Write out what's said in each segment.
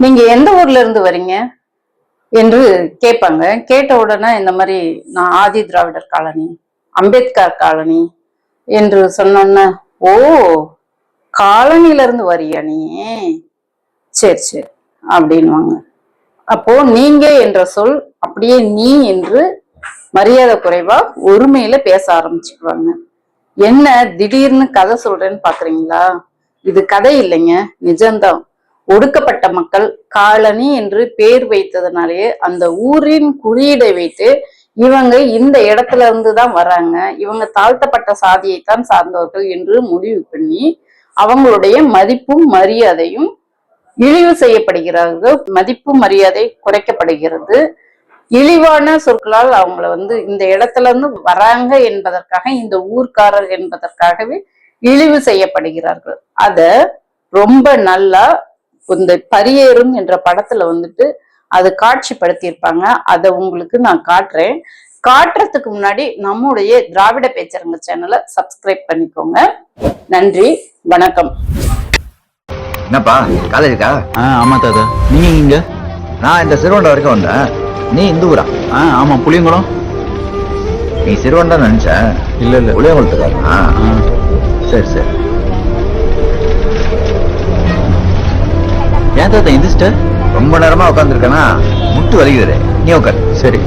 நீங்க எந்த ஊர்ல இருந்து வரீங்க என்று கேட்பாங்க. கேட்ட உடனே இந்த மாதிரி நான் ஆதி திராவிடர் காலனி அம்பேத்கர் காலனி என்று சொன்னோன்ன ஓ காலனில இருந்து வரியா நீ? சரி சரி அப்படின்வாங்க அப்போ நீங்க என்ற சொல் அப்படியே நீ என்று மரியாதை குறைவா ஒருமையில பேச ஆரம்பிச்சுக்குவாங்க என்ன திடீர்னு கதை சொல்றேன்னு பாக்குறீங்களா? இது கதை இல்லைங்க நிஜம்தான். ஒடுக்கப்பட்ட மக்கள் காலனி என்று பேர் வைத்ததுனாலேயே அந்த ஊரின் குறியீடை வைத்து இவங்க இந்த இடத்துல இருந்து தான் வராங்க. இவங்க தாழ்த்தப்பட்ட சாதியைத்தான் சார்ந்தவர்கள் என்று முடிவு பண்ணி அவங்களுடைய மதிப்பும் மரியாதையும் இழிவு செய்யப்படுகிறார்கள் மதிப்பு மரியாதை குறைக்கப்படுகிறது. இழிவான சொற்களால் அவங்கள வந்து இந்த இடத்துல இருந்து வராங்க என்பதற்காக இந்த ஊர்க்காரர் என்பதற்காகவே இழிவு செய்யப்படுகிறார்கள். அத ரொம்ப நல்லா இந்த பரியேறும் என்ற படத்துல வந்துட்டு அது காட்சிப்படுத்தியிருப்பாங்க. அதை உங்களுக்கு நான் காட்டுறேன். காட்டுறதுக்கு முன்னாடி நம்முடைய திராவிட பேச்சரங்க சேனலை சப்ஸ்கிரைப் பண்ணிக்கோங்க. நன்றி வணக்கம். என்னப்பா காலேஜுக்கா ஆ ஆமாம் தாத்தா. நீங்கள் இங்கே நான் இந்த சிறுவண்டம் வரைக்கும் வந்தேன். நீ இந்த ஊரா ஆ ஆமாம் புளியங்குளம். நீ சிறுவண்டம் நினைச்சேன் இல்லை இல்லை. புளியங்குளத்துக்காரா ஆ. சரி சரி. ஏன் தாத்தா எந்திரிச்சிட்ட? ரொம்ப நேரமா உட்காந்துருக்கேனா முட்டு வலிக்குது நீ உட்கார் சரி.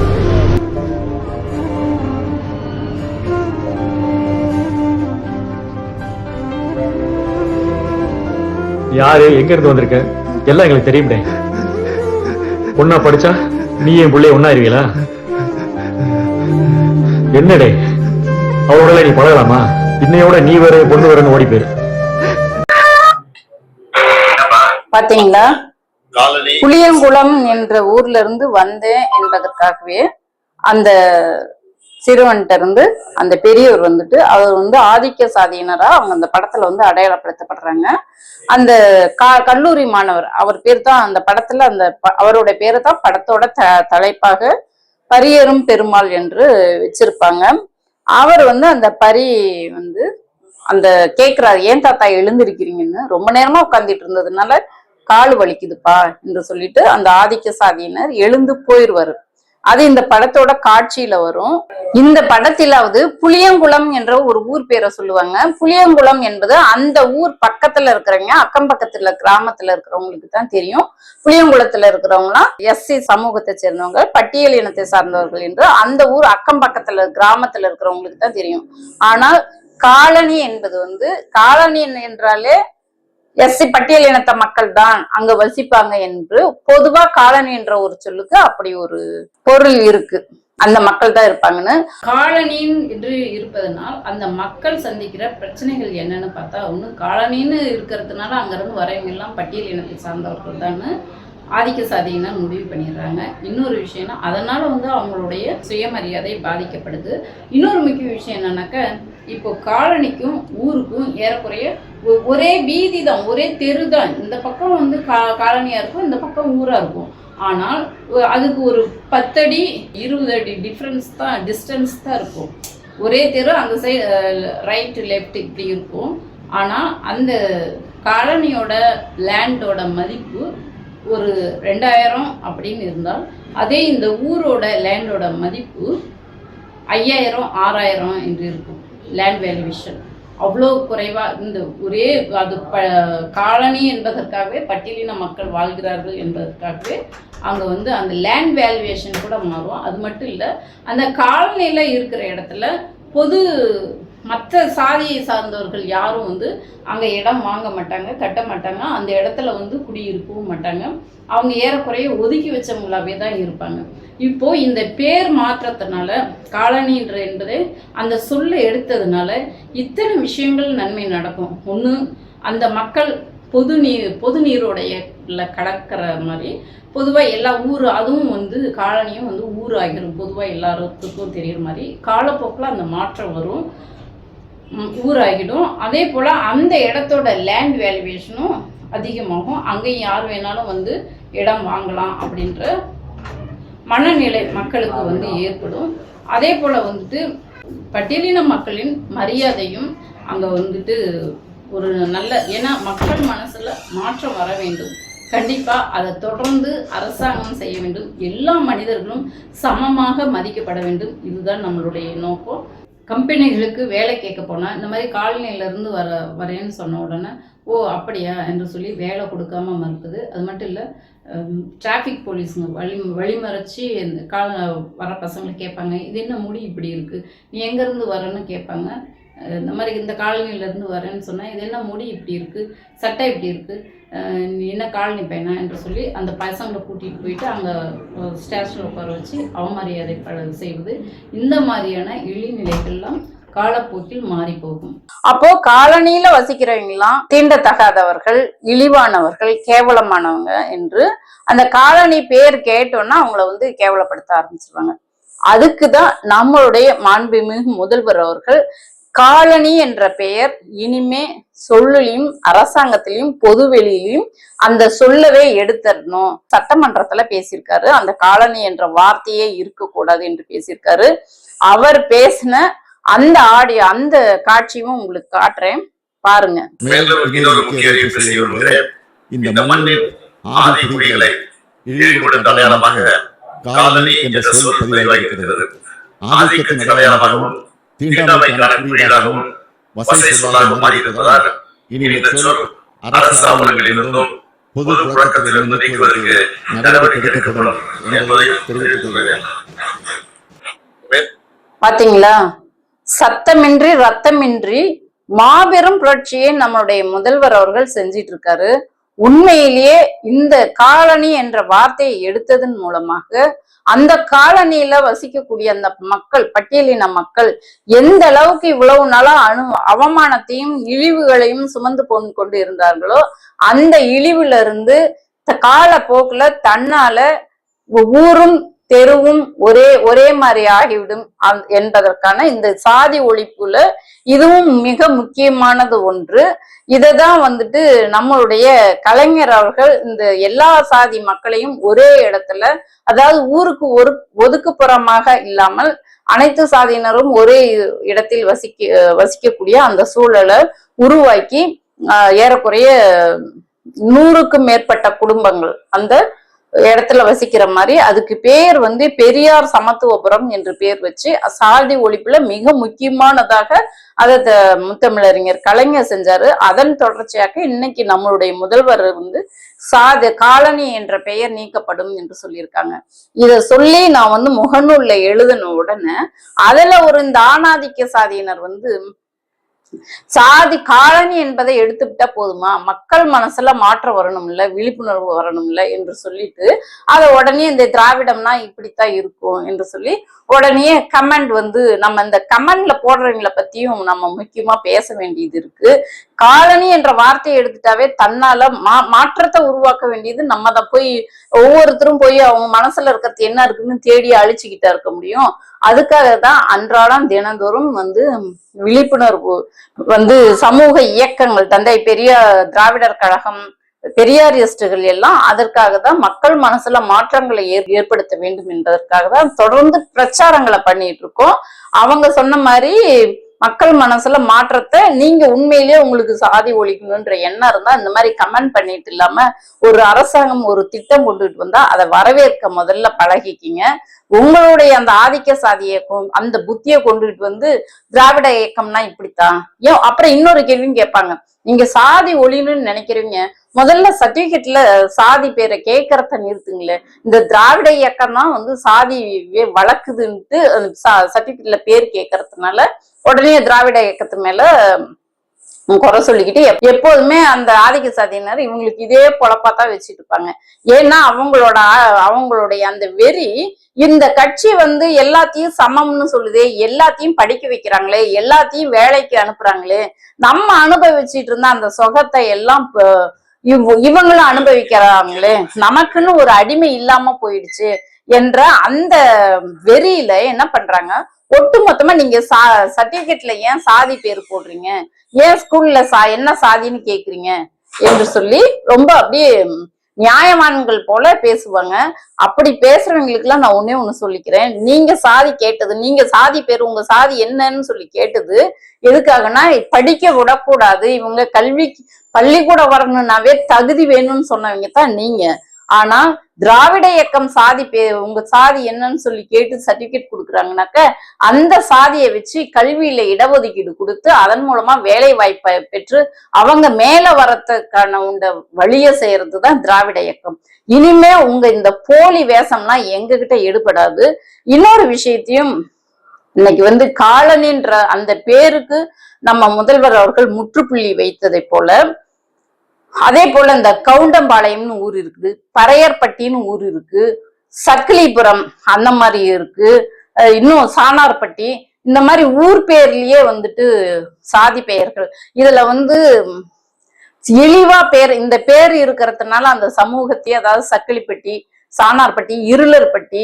யாரு எங்க இருந்து வந்திருக்க? எல்லாம் எங்களுக்கு தெரியும்டே. ஒன்னா படிச்சா நீ என் பிள்ளைய ஒன்னா இருவீங்களா என்னடே? அவரோட நீ பழகலாமா? இன்னையோட நீ வேற பொண்ணு வரன்னு ஓடி போயிரு. பாத்தீங்களா? புளியங்குளம் என்ற ஊர்ல இருந்து வந்தேன் என்பதற்காகவே அந்த சிறுவன்கிட்ட இருந்து அந்த பெரியவர் வந்துட்டு அவர் வந்து ஆதிக்க சாதியினரா அவங்க அந்த படத்துல வந்து அடையாளப்படுத்தப்படுறாங்க. அந்த கா கல்லூரி மாணவர் அவர் பேர் தான் அந்த படத்துல அந்த அவருடைய பேரை தான் படத்தோட த தலைப்பாக பரியரும் பெருமாள் என்று வச்சிருப்பாங்க. அவர் வந்து அந்த பரி வந்து அந்த கேக்குறாரு ஏன் தாத்தா எழுந்திருக்கிறீங்கன்னு? ரொம்ப நேரமா உட்கார்ந்துட்டு இருந்ததுனால கால் வலிக்குதுப்பா என்று சொல்லிட்டு அந்த ஆதிக்க சாதியினர் எழுந்து போயிருவார். அது இந்த படத்தோட காட்சியில வரும். இந்த படத்திலாவது புளியங்குளம் என்ற ஒரு ஊர் பேரை சொல்லுவாங்க. புளியங்குளம் என்பது அந்த ஊர் பக்கத்துல இருக்கிறவங்க அக்கம் பக்கத்துல கிராமத்துல இருக்கிறவங்களுக்கு தான் தெரியும். புளியங்குளத்துல இருக்கிறவங்களாம் எஸ்சி சமூகத்தை சேர்ந்தவங்க பட்டியல் இனத்தை சார்ந்தவர்கள் என்று அந்த ஊர் அக்கம் பக்கத்துல கிராமத்துல இருக்கிறவங்களுக்கு தான் தெரியும். ஆனால் காலனி என்பது வந்து காலனி என்றாலே எஸ்சி பட்டியல் இனத்த மக்கள் தான் அங்க வசிப்பாங்க என்று பொதுவா காலனி என்ற ஒரு சொல்லுக்கு அப்படி ஒரு பொருள் இருக்கு. அந்த மக்கள் தான் இருப்பாங்கன்னு. காலனின் என்று இருப்பதனால் அந்த மக்கள் சந்திக்கிற பிரச்சனைகள் என்னன்னு பார்த்தா ஒண்ணு காலனின்னு இருக்கிறதுனால அங்கிருந்து வரவங்க எல்லாம் பட்டியல் இனத்தை சார்ந்தவர்கள் தான் ஆதிக்க சாதியினர் முடிவு பண்ணிடுறாங்க. இன்னொரு விஷயம்னா அதனால வந்து அவங்களுடைய சுயமரியாதை பாதிக்கப்படுது. இன்னொரு முக்கிய விஷயம் என்னன்னாக்க இப்போ காலனிக்கும் ஊருக்கும் ஏறக்குறைய ஒ- ஒரே வீதி தான் ஒரே தெரு தான் இந்த பக்கம் வந்து கா காலனியாக இருக்கும் இந்த பக்கம் ஊராக இருக்கும். ஆனால் அதுக்கு ஒரு பத்தடி இருபது அடி டிஃப்ரென்ஸ் தான் டிஸ்டன்ஸ் தான் இருக்கும். ஒரே தெரு அந்த சைடு ரைட்டு லெஃப்ட் இப்படி இருக்கும். ஆனால் அந்த காலனியோட லேண்டோட மதிப்பு ஒரு ரெண்டாயிரம் அப்படின்னு இருந்தால் அதே இந்த ஊரோட லேண்டோட மதிப்பு ஐயாயிரம் ஆறாயிரம் என்று இருக்கும். லேண்ட் வேல்யூவேஷன் அவ்வளோ குறைவாக இந்த ஒரே அது ப காலனி என்பதற்காகவே பட்டியலின மக்கள் வாழ்கிறார்கள் என்பதற்காகவே அங்கே வந்து அந்த லேண்ட் வேல்யூவேஷன் கூட மாறும். அது மட்டும் இல்லை அந்த காலனியில் இருக்கிற இடத்துல பொது மற்ற சாதியை சார்ந்தவர்கள் யாரும் வந்து அங்கே இடம் வாங்க மாட்டாங்க கட்ட மாட்டாங்க. அந்த இடத்துல வந்து குடியிருக்கவும் மாட்டாங்க. அவங்க ஏறக்குறைய ஒதுக்கி வச்சவங்களாவே தான் இருப்பாங்க. இப்போ இந்த பேர் மாற்றத்தினால காலனின்ற என்பது அந்த சொல்லை எடுத்ததுனால இத்தனை விஷயங்கள் நன்மை நடக்கும். ஒன்று அந்த மக்கள் பொது நீர் பொது நீரோடைய கடக்கிற மாதிரி பொதுவாக எல்லா ஊர் அதுவும் வந்து காலனியும் வந்து ஊர் ஆகிடும் பொதுவாக எல்லாருக்கும் தெரிகிற மாதிரி காலப்போக்கில் அந்த மாற்றம் வரும். ஊராகிடும். அதே போல் அந்த இடத்தோட லேண்ட் வேல்யூவேஷனும் அதிகமாகும். அங்கேயும் யார் வேணாலும் வந்து இடம் வாங்கலாம் அப்படின்ற மனநிலை மக்களுக்கு வந்து ஏற்படும். அதே போல் வந்துட்டு பட்டியலின மக்களின் மரியாதையும் அங்கே வந்துட்டு ஒரு நல்ல ஏன்னா மக்கள் மனசில் மாற்றம் வர வேண்டும். கண்டிப்பாக அதை தொடர்ந்து அரசாங்கம் செய்ய வேண்டும். எல்லா மனிதர்களும் சமமாக மதிக்கப்பட வேண்டும். இதுதான் நம்மளுடைய நோக்கம். கம்பெனிகளுக்கு வேலை கேட்க போனால் இந்த மாதிரி காலனியிலேருந்து வர வரேன்னு சொன்ன உடனே ஓ அப்படியா? என்று சொல்லி வேலை கொடுக்காம மறுக்குது அது மட்டும் இல்லை டிராஃபிக் போலீஸுங்க வழி வழிமறைச்சி இந்த கால வர பசங்களை கேட்பாங்க. இது என்ன முடி இப்படி இருக்குது நீ எங்கேருந்து வரேன்னு கேட்பாங்க. இந்த மாதிரி இந்த காலனியிலேருந்து வரேன்னு சொன்னால் இது என்ன முடி இப்படி இருக்கு? சட்டை இப்படி இருக்கு. அஹ் நீ என்ன காலனி பையனா என்று சொல்லி அந்த பசங்களை கூட்டிகிட்டு போயிட்டு அங்கே ஸ்டேஷனில் உட்கார வச்சு அவமரியாதை ப- செய்வது. இந்த மாதிரியான இழிநிலைகள்லாம் காலப்போக்கில் மாறி போகும் அப்போ காலனியில வசிக்கிறவங்களாம் தீண்டத்தகாதவர்கள் இழிவானவர்கள் கேவலமானவங்க என்று அந்த காலனி பேர் கேட்டோன்னா அவங்கள வந்து கேவலப்படுத்த ஆரம்பிச்சிருவாங்க. அதுக்கு தான் நம்மளுடைய மாண்புமிகு முதல்வர் அவர்கள் காலனி என்ற பெயர் இனிமே சொல்லிலையும் அரசாங்கத்திலையும் பொதுவெளியிலையும் அந்த சொல்லவே எடுத்துடணும். சட்டமன்றத்துல பேசியிருக்காரு. அந்த காலனி என்ற வார்த்தையே இருக்கக்கூடாது என்று பேசியிருக்காரு. அவர் பேசின அந்த ஆடியோ அந்த காட்சியும் உங்களுக்கு காட்டுறேன். பாருங்க. இந்த மண்ணில் ஆதி குடிகளை அடையாளமாக காலனி என்ற சொல் ஆதிக்கத்தின் அடையாளமாகவும் தீண்டாமைக்கான குறியீடாகவும் வசை சொல்லாக மாறி இருப்பதால் இனி இந்த சொல் அரசு ஆவணங்களிலிருந்தும் பொது புழக்கத்திலிருந்து நீக்குவதற்கு நடவடிக்கை எடுக்கப்படும் என்பதை தெரிவித்துக் கொள்கிறேன் பாத்தீங்களா? சத்தமின்றி ரத்தமின்றி மாபெரும் புரட்சியை நம்மளுடைய முதல்வர் அவர்கள் செஞ்சிட்டு இருக்காரு உண்மையிலேயே இந்த காலனி என்ற வார்த்தையை எடுத்ததன் மூலமாக அந்த காலனியில வசிக்கக்கூடிய அந்த மக்கள் பட்டியலின மக்கள் எந்த அளவுக்கு இவ்வளவு நாளா அணு அவமானத்தையும் இழிவுகளையும் சுமந்து போன் கொண்டு இருந்தார்களோ அந்த இழிவுல இருந்து காலப்போக்குல தன்னால ஊரும் தெருவும் ஒரே ஒரே மாதிரி ஆகிவிடும் அந்- என்பதற்கான இந்த சாதி ஒழிப்புல இதுவும் மிக முக்கியமானது ஒன்று. இதை தான் வந்துட்டு நம்மளுடைய கலைஞர் அவர்கள் இந்த எல்லா சாதி மக்களையும் ஒரே இடத்துல அதாவது ஊருக்கு ஒரு ஒதுக்குப்புறமாக இல்லாமல் அனைத்து சாதியினரும் ஒரே இடத்தில் வசிக்க வசிக்கக்கூடிய அந்த சூழலை உருவாக்கி ஏறக்குறைய நூறுக்கும் மேற்பட்ட குடும்பங்கள். அந்த இடத்துல வசிக்கிற மாதிரி அதுக்கு பேர் வந்து பெரியார் சமத்துவபுரம் என்று பேர் வச்சு சாதி ஒழிப்புல மிக முக்கியமானதாக அதை த- முத்தமிழறிஞர் கலைஞர் செஞ்சாரு. அதன் தொடர்ச்சியாக இன்னைக்கு நம்மளுடைய முதல்வர் வந்து சாதி காலனி என்ற பெயர் நீக்கப்படும் என்று சொல்லியிருக்காங்க. இத சொல்லி நான் வந்து முகநூல்ல எழுதின உடனே அதுல ஒரு இந்த ஆணாதிக்க சாதியினர் வந்து சாதி காலனி என்பதை எடுத்துக்கிட்டா போதுமா? மக்கள் மனசுல மாற்றம் வரணும்ல விழிப்புணர்வு வரணும்ல என்று சொல்லிட்டு அதை உடனே இந்த திராவிடம்னா இப்படித்தான் இருக்கும் என்று சொல்லி உடனே கமெண்ட் வந்து நம்ம இந்த கமெண்ட்ல போடுறவங்கள பத்தியும் நம்ம முக்கியமா பேச வேண்டியது இருக்கு. காலனி என்ற வார்த்தையை எடுத்துட்டாவே தன்னால மா மாற்றத்தை உருவாக்க வேண்டியது நம்ம தான் போய் ஒவ்வொருத்தரும் போய் அவங்க மனசுல இருக்கிறது என்ன இருக்குன்னு தேடி அழிச்சுக்கிட்டா இருக்க முடியும். அதுக்காக தான் அன்றாடம் தினந்தோறும் வந்து விழிப்புணர்வு வந்து சமூக இயக்கங்கள் தந்தை பெரியார் திராவிடர் கழகம் பெரியாரியஸ்டுகள் எல்லாம் அதற்காக தான் மக்கள் மனசுல மாற்றங்களை ஏற்- ஏற்படுத்த வேண்டும் என்பதற்காக தான் தொடர்ந்து பிரச்சாரங்களை பண்ணிட்டு இருக்கோம். அவங்க சொன்ன மாதிரி மக்கள் மனசுல மாற்றத்தை நீங்க உண்மையிலேயே உங்களுக்கு சாதி ஒழிக்கணும்ன்ற எண்ணம் இருந்தா இந்த மாதிரி கமெண்ட் பண்ணிட்டு இல்லாம ஒரு அரசாங்கம் ஒரு திட்டம் கொண்டுட்டு வந்தா அதை வரவேற்க முதல்ல பழகிக்கிங்க. உங்களுடைய அந்த ஆதிக்க சாதியை அந்த புத்தியை கொண்டுட்டு வந்து திராவிட இயக்கம்னா இப்படித்தான். ஏன் அப்புறம் இன்னொரு கேள்வியும் கேட்பாங்க. நீங்க சாதி ஒளின்னு நினைக்கிறீங்க. முதல்ல சர்டிபிகேட்ல சாதி பேரை கேட்கறத நிறுத்துங்களேன் இந்த திராவிட இயக்கம் தான் வந்து சாதி வளர்க்குதுன்ட்டு சர்டிபிகேட்ல பேர் கேட்கறதுனால உடனே திராவிட இயக்கத்து மேல குறை சொல்லிக்கிட்டு எப்போதுமே அந்த ஆதிக்க சாதியினர் இவங்களுக்கு இதே பொழப்பா தான் வச்சுட்டு இருப்பாங்க ஏன்னா அவங்களோட அவங்களுடைய அந்த வெறி இந்த கட்சி வந்து எல்லாத்தையும் சமம்னு சொல்லுதே எல்லாத்தையும் படிக்க வைக்கிறாங்களே எல்லாத்தையும் வேலைக்கு அனுப்புறாங்களே நம்ம அனுபவிச்சுட்டு இருந்த அந்த சொகத்தை எல்லாம் இவ்- இவங்களும் அனுபவிக்கிறாங்களே நமக்குன்னு ஒரு அடிமை இல்லாம போயிடுச்சு. என்ற அந்த வெறியில என்ன பண்றாங்க? ஒட்டு மொத்தமா நீங்க சா சர்டிபிகேட்ல ஏன் சாதி பேர் போடுறீங்க? ஏன் ஸ்கூல்ல சா என்ன சாதின்னு கேக்குறீங்க? என்று சொல்லி ரொம்ப அப்படியே நியாயவான்கள் போல பேசுவாங்க. அப்படி பேசுறவங்களுக்கு எல்லாம் நான் ஒன்னே ஒண்ணு சொல்லிக்கிறேன். நீங்க சாதி கேட்டது நீங்க சாதி பேர் உங்க சாதி என்னன்னு சொல்லி கேட்டது எதுக்காகனா படிக்க விடக்கூடாது. இவங்க கல்வி பள்ளிக்கூடம் வரணும்னாவே தகுதி வேணும்னு சொன்னவங்க தான் நீங்க. ஆனா திராவிட இயக்கம் சாதி பே உங்க சாதி என்னன்னு சொல்லி கேட்டு சர்டிபிகேட் கொடுக்குறாங்கனாக்க அந்த சாதியை வச்சு கல்வியில இடஒதுக்கீடு கொடுத்து அதன் மூலமா வேலை வாய்ப்பை பெற்று அவங்க மேல வரத்துக்கான உண்ட வழியை செய்யறது தான் திராவிட இயக்கம். இனிமே உங்க இந்த போலி வேஷம்லாம் எங்க கிட்ட எடுபடாது. இன்னொரு விஷயத்தையும் இன்னைக்கு வந்து காலனின்ற அந்த பேருக்கு நம்ம முதல்வர் அவர்கள் முற்றுப்புள்ளி வைத்ததை போல அதே போல இந்த கவுண்டம்பாளையம்னு ஊர் இருக்குது பறையர்பட்டின்னு ஊர் இருக்கு சக்கிலிபுரம் அந்த மாதிரி இருக்கு இன்னும் சாணார்பட்டி இந்த மாதிரி ஊர் பேர்லயே வந்துட்டு சாதி பெயர்கள். இதுல வந்து இழிவா பேர் இந்த பேர் இருக்கிறதுனால அந்த சமூகத்தையே அதாவது சக்கிலிப்பட்டி சாணார்பட்டி இருளர்பட்டி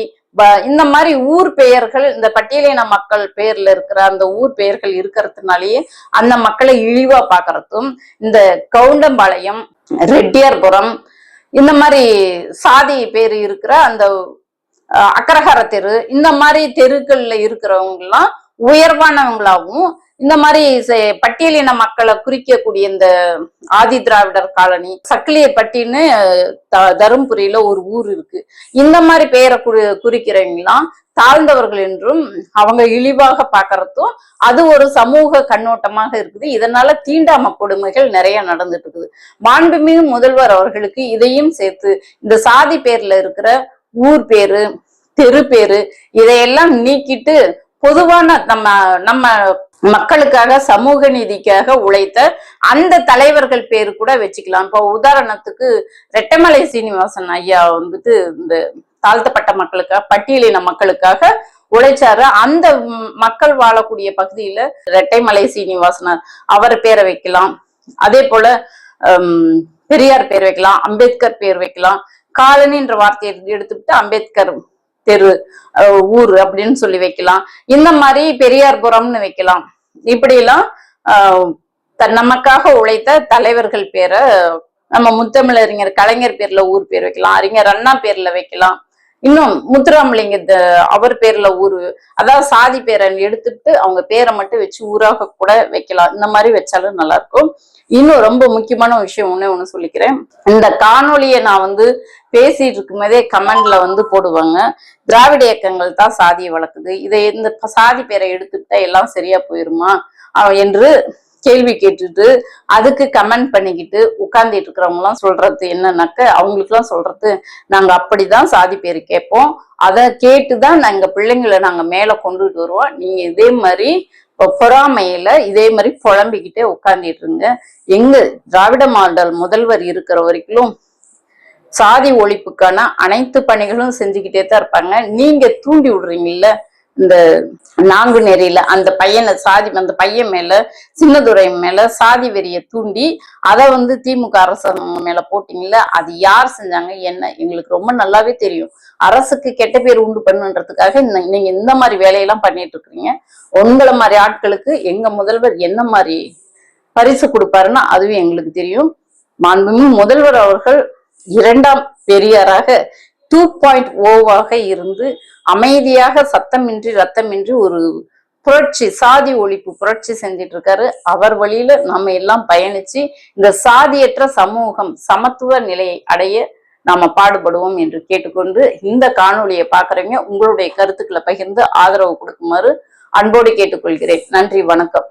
இந்த மாதிரி ஊர் பெயர்கள் இந்த பட்டியலின மக்கள் பேர்ல இருக்கிற அந்த ஊர் பெயர்கள் இருக்கிறதுனாலயே அந்த மக்களை இழிவா பாக்குறதும் இந்த கவுண்டம்பாளையம் ரெட்டியார்புரம் இந்த மாதிரி சாதி பேர் இருக்கிற அந்த அஹ், தெரு இந்த மாதிரி தெருக்கள்ல இருக்கிறவங்க எல்லாம் உயர்வானவங்களாகவும் இந்த மாதிரி செ- பட்டியலின மக்களை குறிக்கக்கூடிய இந்த ஆதி திராவிடர் காலனி சக்கிலியப்பட்டின்னு த- தருமபுரியில ஒரு ஊர் இருக்கு. இந்த மாதிரி பெயரை குறி குறிக்கிறவங்களாம் தாழ்ந்தவர்கள் என்றும் அவங்க இழிவாக பாக்குறதும் அது ஒரு சமூக கண்ணோட்டமாக இருக்குது. இதனால தீண்டாம கொடுமைகள் நிறைய நடந்துட்டு இருக்குது மாண்புமிகு முதல்வர் அவர்களுக்கு இதையும் சேர்த்து இந்த சாதி பேர்ல இருக்கிற ஊர் பேரு தெரு பேரு இதையெல்லாம் நீக்கிட்டு பொதுவான நம்ம நம்ம மக்களுக்காக சமூக நீதிக்காக உழைத்த அந்த தலைவர்கள் பேரு கூட வச்சுக்கலாம். இப்போ உதாரணத்துக்கு ரெட்டமலை சீனிவாசன் ஐயா வந்துட்டு இந்த தாழ்த்தப்பட்ட மக்களுக்காக பட்டியலின மக்களுக்காக உழைச்சாரு. அந்த மக்கள் வாழக்கூடிய பகுதியில ரெட்டைமலை சீனிவாசனார் அவர் பேரை வைக்கலாம். அதே போல ஹம், பெரியார் பேர் வைக்கலாம் அம்பேத்கர் பேர் வைக்கலாம். காலனின்ற வார்த்தையை எடுத்துக்கிட்டு அம்பேத்கர் தெரு ஊர் அப்படின்னு சொல்லி வைக்கலாம். இந்த மாதிரி பெரியார்புரம்னு வைக்கலாம். இப்படிலாம் நமக்காக உழைத்த தலைவர்கள் பேரை நம்ம முத்தமிழறிஞர் கலைஞர் பேர்ல ஊர் பேர் வைக்கலாம். அறிஞர் அண்ணா பேர்ல வைக்கலாம். இன்னும் முத்துராமலிங்க த- அவர் பேர்ல ஊரு அதாவது சாதி பேரை எடுத்துட்டு அவங்க பேரை மட்டும் வச்சு ஊராக கூட வைக்கலாம். இந்த மாதிரி வச்சாலும் நல்லா இருக்கும். இன்னும் ரொம்ப முக்கியமான விஷயம் ஒன்னே ஒண்ணு சொல்லிக்கிறேன். இந்த காணொலியை நான் வந்து பேசிட்டு இருக்கும்போதே கமெண்ட்ல வந்து போடுவாங்க. திராவிட இயக்கங்கள் தான் சாதியை வளர்க்குது. இதை இந்த சாதி பேரை எடுத்துக்கிட்டா எல்லாம் சரியா போயிருமா? என்று கேள்வி கேட்டுட்டு அதுக்கு கமெண்ட் பண்ணிக்கிட்டு உட்கார்ந்துட்டு இருக்கிறவங்க எல்லாம் சொல்றது என்னன்னாக்க அவங்களுக்கு எல்லாம் சொல்றது நாங்க அப்படிதான் சாதி பேர் கேட்போம். அதை கேட்டுதான் நாங்க பிள்ளைங்களை நாங்க மேல கொண்டுட்டு வருவோம். நீங்க இதே மாதிரி பொறாமையில இதே மாதிரி புலம்பிக்கிட்டே உட்காந்துட்டு இருங்க எங்க திராவிட மாடல் முதல்வர் இருக்கிற வரைக்கும் சாதி ஒழிப்புக்கான அனைத்து பணிகளும் செஞ்சுக்கிட்டே தான் இருப்பாங்க. நீங்க தூண்டி விடுறீங்கல்ல இந்த நான்கு நெறியில அந்த பையனை சாதி அந்த பையன் மேல சின்னதுரை மேல சாதி வெறிய தூண்டி அதை வந்து திமுக அரசாங்கம் மேல போட்டீங்கல்ல அது யார் செஞ்சாங்க என்ன? எங்களுக்கு ரொம்ப நல்லாவே தெரியும். அரசுக்கு கெட்ட பேர் உண்டு பண்ணுன்றதுக்காக நீங்க இந்த மாதிரி வேலையெல்லாம் பண்ணிட்டு இருக்கிறீங்க. உங்களை மாதிரி ஆட்களுக்கு எங்க முதல்வர் என்ன மாதிரி பரிசு கொடுப்பாருன்னா அதுவும் எங்களுக்கு தெரியும். மாண்புமிகு முதல்வர் அவர்கள் இரண்டாம் பெரியாராக டூ பாயிண்ட் ஓவாக இருந்து அமைதியாக சத்தமின்றி ரத்தமின்றி ஒரு புரட்சி சாதி ஒழிப்பு புரட்சி செஞ்சிட்டு இருக்காரு. அவர் வழியில நம்ம எல்லாம் பயணிச்சு இந்த சாதியற்ற சமூகம் சமத்துவ நிலையை அடைய நாம பாடுபடுவோம் என்று கேட்டுக்கொண்டு இந்த காணொலியை பாக்குறவங்க உங்களுடைய கருத்துக்களை பகிர்ந்து ஆதரவு கொடுக்குமாறு அன்போடு கேட்டுக்கொள்கிறேன். நன்றி வணக்கம்.